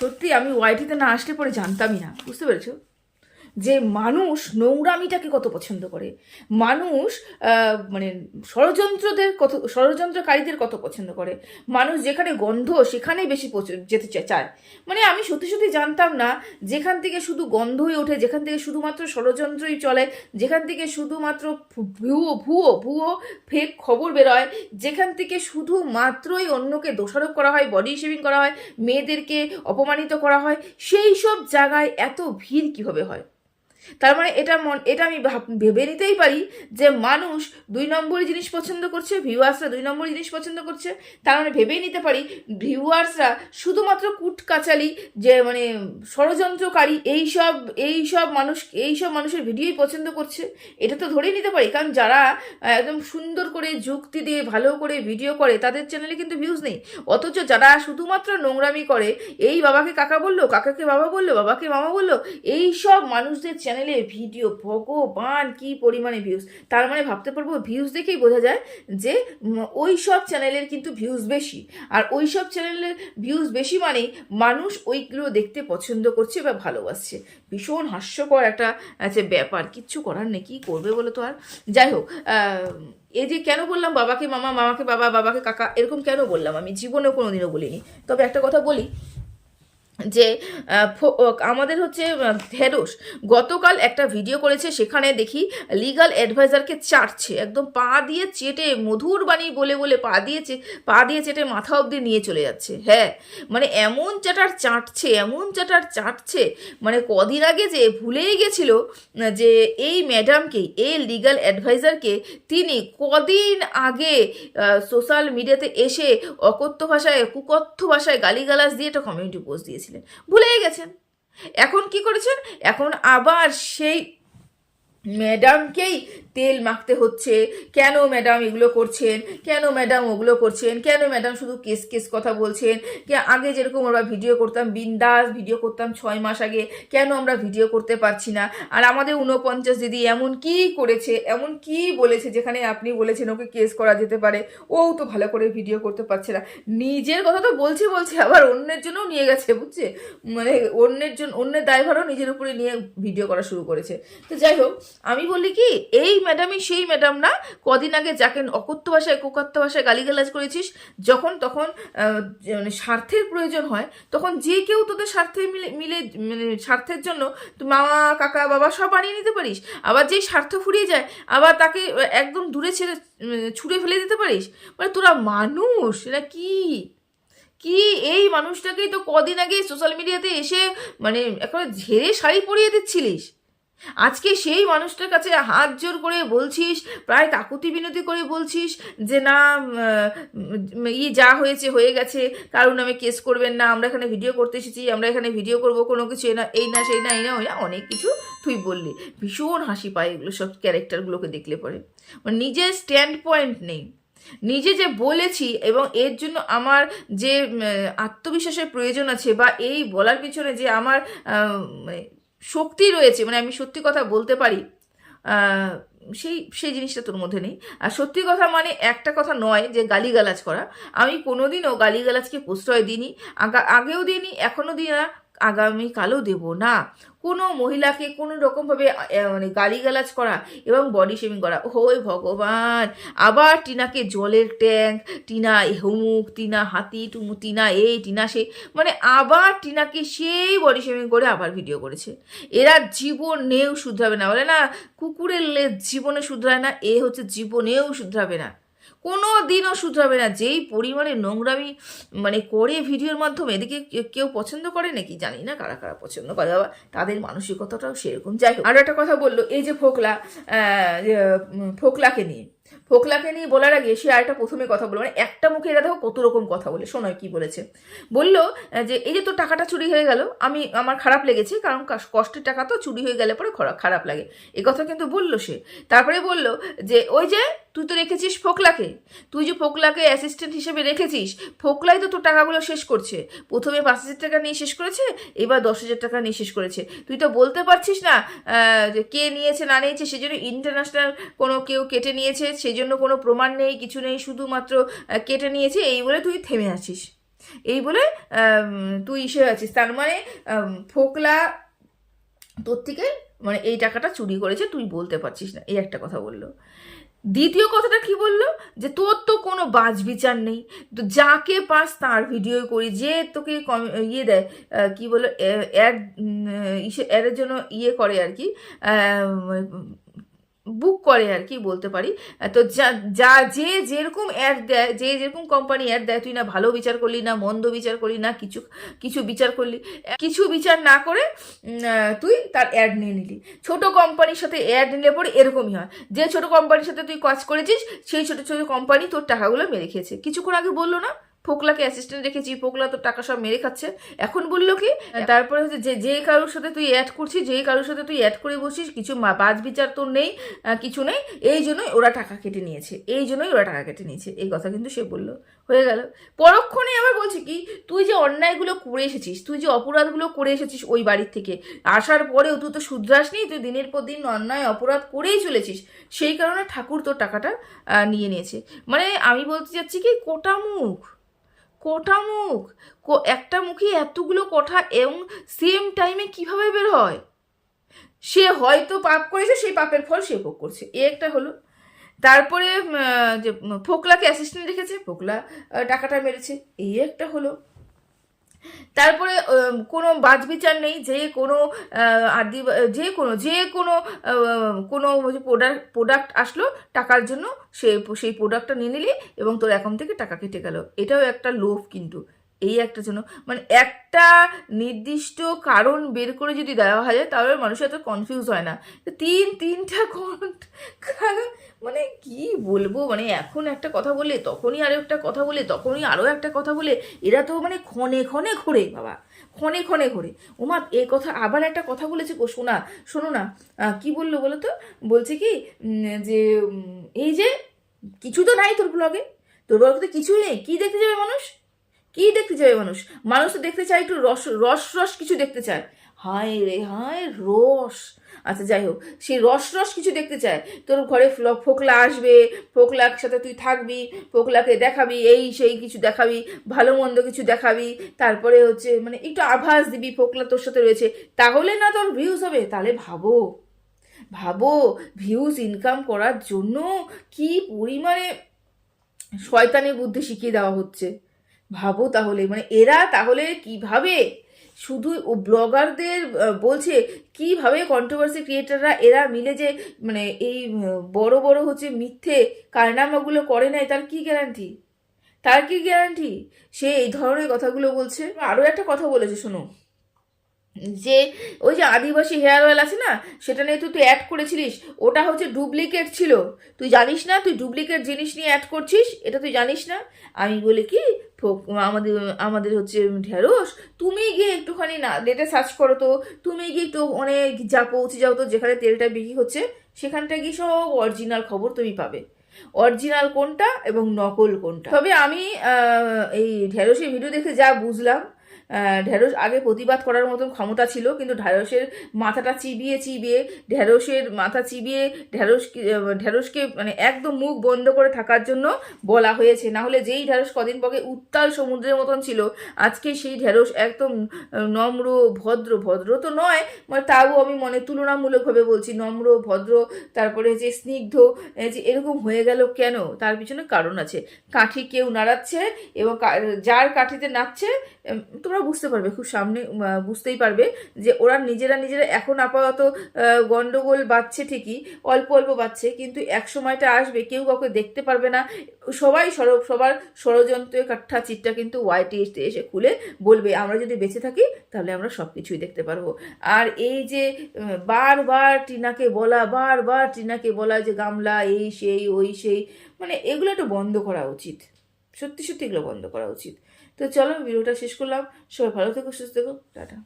সত্যি আমি ওয়াইটিতে না আসলে পরে জানতামই না বুঝতে পেরেছ? যে মানুষ নোংরামিটাকে কত পছন্দ করে, মানুষ মানে ষড়যন্ত্রদের কত, ষড়যন্ত্রকারীদের কত পছন্দ করে, মানুষ যেখানে গন্ধ সেখানেই বেশি যেতে চায়। মানে আমি সত্যি সত্যি জানতাম না, যেখান থেকে শুধু গন্ধই ওঠে, যেখান থেকে শুধুমাত্র ষড়যন্ত্রই চলে, যেখান থেকে শুধুমাত্র ভুয়ো ভুয়ো ভুয়ো ফেক খবর বেরোয়, যেখান থেকে শুধুমাত্রই অন্যকে দোষারোপ করা হয় বডি শেভিং করা হয়, মেয়েদেরকে অপমানিত করা হয়, সেই সব জায়গায় এত ভিড় কীভাবে হয়? তার মানে এটা মন, এটা আমি ভাব- নিতেই পারি যে মানুষ দুই নম্বরই জিনিস পছন্দ করছে ভিউয়ার্সরা দুই নম্বরই জিনিস পছন্দ করছে। তার মানে ভেবেই নিতে পারি ভিউয়ার্সরা শুধুমাত্র কুটকাচালি যে মানে ষড়যন্ত্রকারী, এই সব এই সব মানুষ, এই সব মানুষের ভিডিওই পছন্দ করছে। এটা তো ধরেই নিতে পারি, কারণ যারা একদম সুন্দর করে যুক্তি দিয়ে, ভালো করে ভিডিও করে, তাদের চ্যানেলে কিন্তু ভিউজ নেই। অথচ যারা শুধুমাত্র নোংরামি করে, এই বাবাকে কাকা বলল, কাকাকে বাবা বলল, বাবাকে মামা বলল, এই সব মানুষদের চ্যানেলে ভিডিও ভগবান, কি পরিমাণে ভিউজ তার মানে ভাবতে পারব ভিউজ দেখেই বোঝা যায় যে ওই সব চ্যানেলের কিন্তু ভিউজ বেশি। আর ওই সব চ্যানেলের ভিউজ বেশি মানেই মানুষ ওইগুলো দেখতে পছন্দ করছে বা ভালোবাসছে। ভীষণ হাস্যকর একটা আছে ব্যাপার। কিচ্ছু করার নেই, কী করবে বলো তো আর? যাই হোক এই যে কেন বললাম বাবাকে মামা, মামাকে বাবা, বাবাকে কাকা, এরকম কেন বললাম আমি? জীবনেও কোনোদিনও বলিনি। তবে একটা কথা বলি যে আমাদের হচ্ছে ঢেঁড়স গতকাল একটা ভিডিও করেছে, সেখানে দেখি লিগাল অ্যাডভাইজারকে চাটছে, একদম পা দিয়ে চেটে মধুর বাণী বলে বলে পা দিয়েছে পা দিয়ে চেটে মাথা অবধি নিয়ে চলে যাচ্ছে হ্যাঁ। মানে এমন চাটার চাটছে, এমন চাটার চাটছে মানে কদিন আগে যে ভুলেই গেছিল যে এই ম্যাডামকে এই লিগাল অ্যাডভাইজারকে তিনি কদিন আগে সোশ্যাল মিডিয়াতে এসে অকথ্য ভাষায়, কুকথ্য ভাষায় গালিগালাজ দিয়ে একটা কমিউনিটি পোস্ট দিয়েছিলেন। ভুলেই গেছেন। এখন কি করেছেন? এখন আবার সেই ম্যাডামকেই তেল মাখতে হচ্ছে। কেন ম্যাডাম এগুলো করছেন? কেন ম্যাডাম ওগুলো করছেন? কেন ম্যাডাম শুধু কেস কেস কথা বলছেন? কে আগে যেরকম আমরা ভিডিও করতাম, বিন্দাস ভিডিও করতাম ছয় মাস আগে, কেন আমরা ভিডিও করতে পারছি না? আর আমাদের ঊনপঞ্চাশ দিদি এমন কি করেছে, এমন কি বলেছে যেখানে আপনি বলেছেন ওকে কেস করা যেতে পারে? ও তো ভালো করে ভিডিও করতে পারছে না। নিজের কথা তো বলছে বলছে, আবার অন্যের জন্যও নিয়ে গেছে, বুঝছে? মানে অন্যের জন্য অন্যের দায়ভারও নিজের উপরে নিয়ে ভিডিও করা শুরু করেছে। তো যাই হোক আমি বলি কি, এই ম্যাডামই সেই ম্যাডাম না, কদিন আগে যাকে অকথ্য ভাষায়, কোকথ্য ভাষায় গালিগালাজ করেছিস, যখন তখন মানে স্বার্থের প্রয়োজন হয়, তখন যে কেউ তোদের স্বার্থে মিলে মিলে মানে স্বার্থের জন্য মামা কাকা, বাবা সব বানিয়ে নিতে পারিস, আবার যেই স্বার্থ ফুরিয়ে যায়, আবার তাকে একদম দূরে ছেড়ে ছুঁড়ে ফেলে দিতে পারিস মানে তোরা মানুষ এরা কি? কি এই মানুষটাকেই তো কদিন আগে সোশ্যাল মিডিয়াতে এসে মানে একেবারে ঝেড়ে শাড়ি পরিয়ে দিচ্ছিলিস? আজকে সেই মানুষটার কাছে হাত জোর করে বলছিস, প্রায় কাকুতি বিনতি করে বলছিস যে, না ই যা হয়েছে, হয়ে গেছে কারণ আমি কেস করবেন না, আমরা এখানে ভিডিও করতে এসেছি, আমরা এখানে ভিডিও করব, কোনো কিছু না এই না, সেই না, এই না ওই না অনেক কিছু তুই বললি। ভীষণ হাসি পায় এগুলো সব ক্যারেক্টারগুলোকে দেখলে পরে। মানে নিজের স্ট্যান্ড পয়েন্ট নেই। নিজে যে বলেছি এবং এর জন্য আমার যে আত্মবিশ্বাসের প্রয়োজন আছে বা এই বলার পিছনে যে আমার মানে শক্তি রয়েছে মানে আমি সত্যি কথা বলতে পারি সেই সেই জিনিসটা তোর মধ্যে নেই। আর সত্যি কথা মানে একটা কথা নয় যে গালিগালাজ করা। আমি কোনোদিনও গালিগালাজকে প্রশ্রয় দিইনি, আগা, আগেও দিইনি, এখনও দিই না আগামীকালও দেব না। কোনো মহিলাকে কোনো রকমভাবে মানে গালিগালাজ করা এবং বডি শেমিং করা। ওই ভগবান! আবার টিনাকে জলের ট্যাঙ্ক, টিনা হুমুক টিনা হাতি, টুমু, টিনা এই, টিনা সে মানে আবার টিনাকে সেই বডি শেমিং করে আবার ভিডিও করেছে। এরা জীবনেও শুধরাবে না, বলে না, কুকুরের লেজ জীবনে শুধরায় না, এ হচ্ছে জীবনেও শুধরাবে না। কোনো দিনও শুধরাবে না। যেই পরিমাণে নোংরামি মানে করে ভিডিওর মাধ্যমে এদিকে কেউ পছন্দ করে নাকি জানি না কারা কারা পছন্দ করে। আবার তাদের মানসিকতাটাও সেরকম। যাই হোক আরও একটা কথা বলল, এই যে ফোকলা ফোকলাকে নিয়ে। ফোকলাকে নিয়ে বলার আগে সে আরেকটা প্রথমে কথা বলল মানে একটা মুখে এরা দেখো কত রকম কথা বলে, শোনো কি বলেছে। বলল যে এই যে তোর টাকাটা চুরি হয়ে গেল, আমি, আমার খারাপ লেগেছে, কারণ কষ্টের টাকা তো চুরি হয়ে গেলে পরে খরা- খারাপ লাগে। এ কথা কিন্তু বলল সে। তারপরে বলল যে ওই যে তুই তো রেখেছিস ফোকলাকে। তুই যে ফোকলাকে অ্যাসিস্ট্যান্ট হিসেবে রেখেছিস, ফোকলাই তো তোর টাকাগুলো শেষ করছে। প্রথমে পাঁচ হাজার টাকা নিয়ে শেষ করেছে, এবার দশ হাজার টাকা নিয়ে শেষ করেছে। তুই তো বলতে পারছিস না কে নিয়েছে, না নিয়েছে, সেজন্য ইন্টারন্যাশনাল কোনো কেউ কেটে নিয়েছে, সেজন্য কোনো প্রমাণ নেই, কিছু নেই, শুধুমাত্র কেটে নিয়েছে, এই বলে তুই থেমে আছিস। এই বলে তুই ইসে আছিস। তার মানে ফোকলা তোর থেকে মানে এই টাকাটা চুরি করেছে, তুই বলতে পারছিস না। এই একটা কথা বলল। দ্বিতীয় কথাটা কি বলল? যে তোর তো কোনো বাজ বিচার নেই। তো যাকে পাস তার ভিডিও করি। যে তোকে কম- ইয়ে দেয় কি বলো অ্যাড ইসে অ্যাডের জন্য ইয়ে করে আর কি বুক করে আর কি বলতে পারি। তো যা যা, যে যেরকম অ্যাড দেয়, যে যেরকম কোম্পানি অ্যাড দেয়, তুই না ভালো বিচার করলি, না মন্দ বিচার করলি, না কিছু কিছু বিচার করলি, কিছু বিচার না করে তুই তার অ্যাড নিয়ে নিলি। ছোট কোম্পানির সাথে অ্যাড নিলে পরে এরকমই হয়। যে ছোট কোম্পানির সাথে তুই কাজ করেছিস, সেই ছোট ছোট কোম্পানি তোর টাকাগুলো মেরে খেয়েছে। কিছুক্ষণ আগে বলল না? ফোকলাকে অ্যাসিস্ট্যান্ট রেখেছি ফোকলা তোর টাকা সব মেরে খাচ্ছে। এখন বলল কি, তারপরে হচ্ছে যে যে কারোর সাথে তুই অ্যাড করছিস যে কারোর সাথে তুই অ্যাড করে বসিস কিছু বাজ বিচার তোর নেই কিছু নেই, এই জন্যই ওরা টাকা কেটে নিয়েছে, এই জন্যই ওরা টাকা কেটে নিয়েছে, এই কথা কিন্তু সে বলল, হয়ে গেল। পরক্ষণে আবার বলছি কি, তুই যে অন্যায়গুলো করে এসেছিস, তুই যে অপরাধগুলো করে এসেছিস ওই বাড়ির থেকে, আসার পরেও তুই তো শুধরাসনি, তুই দিনের পর দিন অন্যায়, অপরাধ করেই চলেছিস, সেই কারণে ঠাকুর তোর টাকাটা নিয়ে নিয়েছে। মানে আমি বলতে চাচ্ছি কি, কোটা মুখ। কোটা মুখ? একটা মুখে এতগুলো কোঠা এবং সেম টাইমে কীভাবে বের হয়? সে হয়তো পাপ করেছে, সেই পাপের ফল সে ভোগ করছে। এ একটা হলো। তারপরে যে ফোকলাকে অ্যাসিস্ট্যান্ট রেখেছে, ফোকলা টাকাটা মেরেছে। এই একটা হলো। তারপরে কোনো বাজ বিচার নেই, যে কোনো আদি, যে কোনো যে কোনো কোনো প্রোডাক্ট প্রোডাক্ট আসলো, টাকার জন্য সে, সেই প্রোডাক্টটা নিয়ে নিলি এবং তোর অ্যাকাউন্ট থেকে টাকা কেটে গেল। এটাও একটা লোভ কিন্তু। এই একটা জন্য। মানে একটা নির্দিষ্ট কারণ বের করে যদি দেওয়া হয়, তাহলে মানুষ এত কনফিউজ হয় না। তিন, তিনটা কারণ মানে কি বলব? মানে এখন একটা কথা বলে, তখনই আরও একটা কথা বলে, তখনই আরও একটা কথা বলে, এরা তো মানে ক্ষণে ক্ষণে ঘোরে বাবা, ক্ষণে ক্ষণে ঘোরে। ওমা, এ কথা আবার একটা কথা বলেছে গো, শোনা, শোনো না কি বলল বলো তো? বলছে কি যে এই যে, কিছু তো নাই তোর ব্লগে তোর ব্লগে তো কিছুই নেই, কী দেখতে যাবে মানুষ? কি দেখতে যাবে মানুষ? মানুষ তো দেখতে চায় একটু রস রস রস কিছু দেখতে চায়। হায় রে, হায় রস! আচ্ছা যাই হোক। সেই রস রস কিছু দেখতে চায়। তোর ঘরে ফোকলা আসবে ফোকলার সাথে তুই থাকবি, ফোকলাকে দেখাবি, এই সেই কিছু দেখাবি, ভালো মন্দ কিছু দেখাবি। তারপরে হচ্ছে মানে একটু আভাস দিবি, ফোকলা তোর সাথে রয়েছে। তাহলে না তোর ভিউজ হবে, তাহলে ভাবো। ভাবো ভিউজ ইনকাম করার জন্য কি পরিমাণে শয়তানের বুদ্ধি শিখিয়ে দেওয়া হচ্ছে? ভাবো তাহলে মানে এরা তাহলে কীভাবে শুধু ও ব্লগারদের বলছে কীভাবে কন্ট্রোভার্সি ক্রিয়েটাররা এরা মিলে যে মানে এই বড় বড় হচ্ছে মিথ্যে কারনামাগুলো করে নাই, তার কি গ্যারান্টি তার কি গ্যারান্টি সে এই ধরনের কথাগুলো বলছে। আরও একটা কথা বলেছে, শোনো। যে ওই যে আদিবাসী হেয়ার অয়েল আছে না, সেটা নিয়ে তুই তুই অ্যাড করেছিলিস। ওটা হচ্ছে ডুপ্লিকেট ছিল। তুই জানিস না, তুই ডুপ্লিকেট জিনিস নিয়ে অ্যাড করছিস, এটা তুই জানিস না? আমি বলি কি আমাদের আমাদের হচ্ছে ঢেঁড়স, তুমি গিয়ে একটুখানি না নেটে সার্চ করো তো। তুমি গিয়ে একটু অনেক যা পৌঁছে যাও তো, যেখানে তেলটা বিক্রি হচ্ছে, সেখানটা গিয়ে সব অরিজিনাল খবর তুমি পাবে। অরিজিনাল কোনটা এবং নকল কোনটা। তবে আমি এই ঢেঁড়সের ভিডিও দেখে যা বুঝলাম ঢেঁড়স আগে প্রতিবাদ করার মতন ক্ষমতা ছিল কিন্তু ঢেঁড়সের মাথাটা চিবিয়ে চিবিয়ে ঢেঁড়সের মাথা চিবিয়ে ঢেঁড়স ঢেঁড়সকে মানে একদম মুখ বন্ধ করে থাকার জন্য বলা হয়েছে। না হলে যেই ঢেঁড়স কদিন পরে উত্তাল সমুদ্রের মতন ছিল আজকে সেই ঢেঁড়স একদম নম্র ভদ্র ভদ্র তো নয় মানে তাও আমি মনে তুলনামূলকভাবে বলছি নম্র ভদ্র তারপরে যে স্নিগ্ধ যে এরকম হয়ে গেল কেন? তার পিছনে কারণ আছে। কাঠি কেউ নাড়াচ্ছে এবং যার কাঠিতে নাচছে উম, তোমরা বুঝতে পারবে, খুব সামনে বুঝতেই পারবে যে ওরা নিজেরা নিজেরা এখন আপাতত গন্ডগোল বাজছে ঠিকই, অল্প অল্প বাজছে কিন্তু এক সময়টা আসবে, কেউ কাউকে দেখতে পারবে না। সবাই সর, সবার ষড়যন্ত্রের কাঠা চিটটা কিন্তু ওয়াইটি এসে খুলে বলবে, আমরা যদি বেঁচে থাকি, তাহলে আমরা সব কিছুই দেখতে পারব। আর এই যে বারবার টিনাকে বলা, বারবার টিনাকে বলা যে গামলা, এই সেই, ওই সেই মানে এগুলো একটু বন্ধ করা উচিত। সত্যি সত্যি এগুলো বন্ধ করা উচিত। তো চলো ভিডিওটা শেষ করলাম। সবাই ভালো থেকো সুস্থ থেকো টাটা।